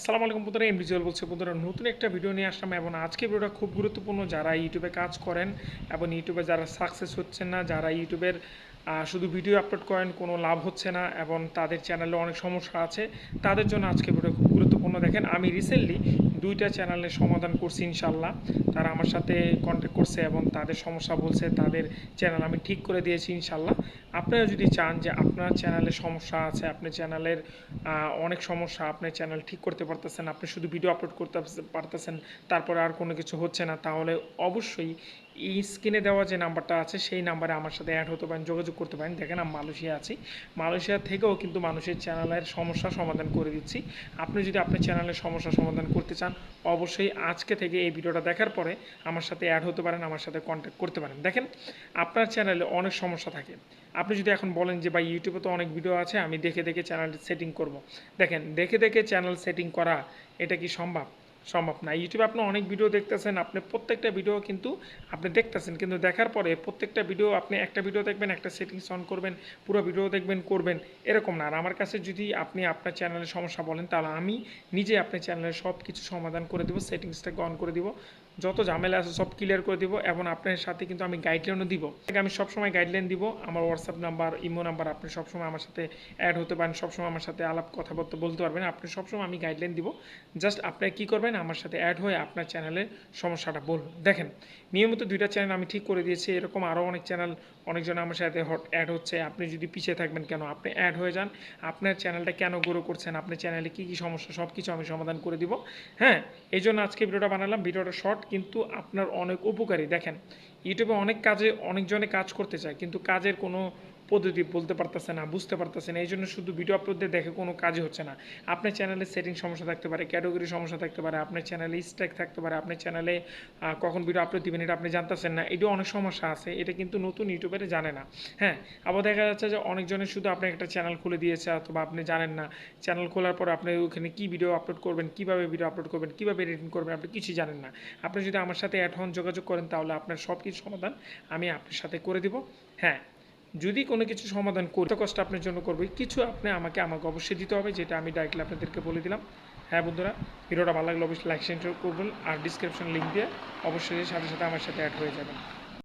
আসসালামু আলাইকুম বন্ধুরা ইন্ডিভিজুয়াল বলছে বন্ধুরা, নতুন একটা ভিডিও নিয়ে আসলাম এবং আজকে ভিডিওটা খুব গুরুত্বপূর্ণ যারা ইউটিউবে কাজ করেন এবং ইউটিউবে যারা সাকসেস হচ্ছেন না, যারা ইউটিউবের শুধু ভিডিও আপলোড করেন, কোনো লাভ হচ্ছে না এবং তাদের চ্যানেলে অনেক সমস্যা আছে, তাদের জন্য আজকে ভিডিও খুব গুরুত্বপূর্ণ। দেখেন, আমি রিসেন্টলি দুইটা চ্যানেলের সমাধান করছি ইনশাল্লাহ তারা আমার সাথে কন্ট্যাক্ট করছে এবং তাদের সমস্যা বলছে, তাদের চ্যানেল আমি ঠিক করে দিয়েছি ইনশাল্লাহ আপনারা যদি চান যে আপনার চ্যানেলে সমস্যা আছে আপনার চ্যানেলের অনেক সমস্যা আপনার চ্যানেল ঠিক করতে পারতেছেন, আপনি শুধু ভিডিও আপলোড করতে পারতেছেন, তারপরে আর কোনো কিছু হচ্ছে না, তাহলে অবশ্যই এই স্ক্রিনে দেওয়া যে নাম্বারটা আছে, সেই নাম্বারে আমার সাথে অ্যাড হতে পারেন, যোগাযোগ করতে পারেন। দেখেন আমি মালয়েশিয়া আছি। মালয়েশিয়া থেকেও কিন্তু মানুষের চ্যানেলের সমস্যা সমাধান করে দিচ্ছি। আপনি যদি আপনার চ্যানেলের সমস্যা সমাধান করতে চান অবশ্যই আজকে থেকে এই ভিডিওটা দেখার পরে আমার সাথে অ্যাড হতে পারেন, আমার সাথে কন্ট্যাক্ট করতে পারেন। দেখেন, আপনার চ্যানেলে অনেক সমস্যা থাকে। আপনি যদি এখন বলেন যে, ভাই ইউটিউবে তো অনেক ভিডিও আছে, আমি দেখে দেখে চ্যানেল সেটিং করব। দেখেন, দেখে দেখে চ্যানেল সেটিং করা, এটা কি সম্ভব? সম্ভব না। ইউটিউবে আপনি অনেক ভিডিও দেখতেছেন, আপনি প্রত্যেকটা ভিডিও কিন্তু আপনি দেখতেছেন, কিন্তু দেখার পরে প্রত্যেকটা ভিডিও আপনি একটা ভিডিও দেখবেন, একটা সেটিংস অন করবেন, পুরো ভিডিও দেখবেন, করবেন, এরকম না। আর আমার কাছে যদি আপনি আপনার চ্যানেলের সমস্যা বলেন, তাহলে আমি নিজে আপনার চ্যানেলের সব কিছু সমাধান করে দেবো সেটিংসটাকে অন করে দিব। যত ঝামেলা আছে সব ক্লিয়ার করে দিব এবং আপনার সাথে কিন্তু আমি গাইডলাইনও দিব। আমি সবসময় গাইডলাইন দিব। আমার হোয়াটসঅ্যাপ নাম্বার ইমো নাম্বার আপনি সবসময় আমার সাথে অ্যাড হতে পারেন, সবসময় আমার সাথে আলাপ কথাবার্তা বলতে পারবেন। আপনি সবসময় আমি গাইডলাইন দিব। জাস্ট আপনি কী করবেন, আমার সাথে অ্যাড হয়ে আপনার চ্যানেলের সমস্যাটা বলুন। দেখেন, নিয়মিত দুইটা চ্যানেল আমি ঠিক করে দিয়েছি। এরকম আরও অনেক চ্যানেল অনেকজন আমার সাথে হট অ্যাড হচ্ছে, আপনি যদি পিছিয়ে থাকবেন কেন? আপনি অ্যাড হয়ে যান, আপনার চ্যানেলটা কেন গ্রো করছেন? আপনার চ্যানেলে কী কী সমস্যা? সব কিছু আমি সমাধান করে দিব। হ্যাঁ এই জন্য আজকে ভিডিওটা বানালাম। ভিডিওটা শর্ট কিন্তু আপনার অনেক উপকারী। দেখেন ইউটিউবে অনেক কাজে অনেকজনে কাজ করতে চায়, কিন্তু কাজের কোনো পদ্ধতি বলতে পারতেছে না, বুঝতে পারতেছে না এই জন্য শুধু ভিডিও আপলোড দিয়ে দেখে কোনো কাজই হচ্ছে না। আপনার চ্যানেলে সেটিং সমস্যা থাকতে পারে ক্যাটাগরি সমস্যা থাকতে পারে, আপনার চ্যানেলে স্ট্রাইক থাকতে পারে, আপনার চ্যানেলে কখন ভিডিও আপলোড দিবেন এটা আপনি জানতেছেন না, এটাও অনেক সমস্যা আছে, এটা কিন্তু নতুন ইউটিউবারে জানে না। হ্যাঁ আবার দেখা যাচ্ছে যে অনেকজনের শুধু আপনি একটা চ্যানেল খুলে দিয়েছে অথবা আপনি জানেন না চ্যানেল খোলার পর আপনি ওখানে কী ভিডিও আপলোড করবেন, কীভাবে ভিডিও আপলোড করবেন, কীভাবে এডিটিং করবেন, আপনি কিছুই জানেন না। আপনি যদি আমার সাথে অ্যাড হন যোগাযোগ করেন তাহলে আপনার সব কিছু সমাধান আমি আপনার সাথে করে দিব। হ্যাঁ যদি কোনো কিছু সমাধান করতে কষ্ট আপনার জন্য করবে, কিছু আপনি আমাকে আমাকে অবশ্যই দিতে হবে, যেটা আমি ডাইরেক্টলি আপনাদেরকে বলে দিলাম। হ্যাঁ বন্ধুরা, ভিডিওটা ভালো লাগলে অবশ্যই লাইক সেন্টার করবেন আর ডিসক্রিপশন লিঙ্ক দিয়ে অবশ্যই সাথে সাথে আমার সাথে অ্যাড হয়ে যাবেন।